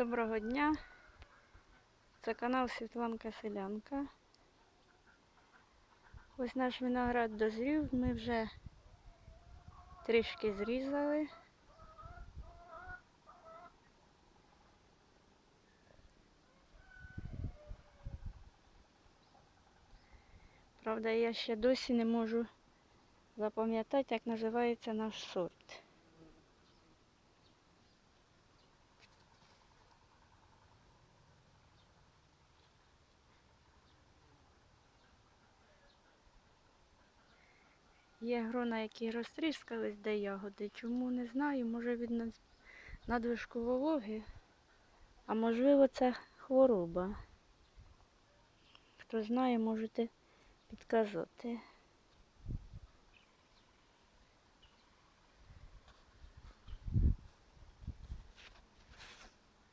Доброго дня. Це канал Світланка Селянка. Ось наш виноград дозрів, ми вже трішки зрізали. Правда, я ще досі не можу запам'ятати, як називається наш сорт. Є грона, які розтріскались, де ягоди. Чому не знаю, може від над- надлишку вологи, а можливо це хвороба. Хто знає, можете підказати.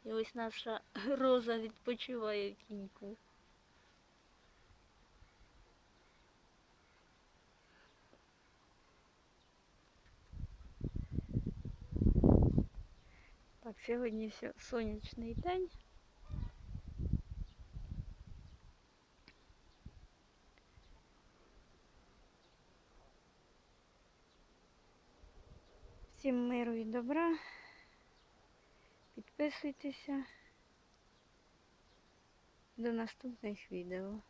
І ось наша роза відпочиває в тіньку. Так, сьогодні сьо- сонячний день. Всім миру і добра. Підписуйтеся. До наступних відео.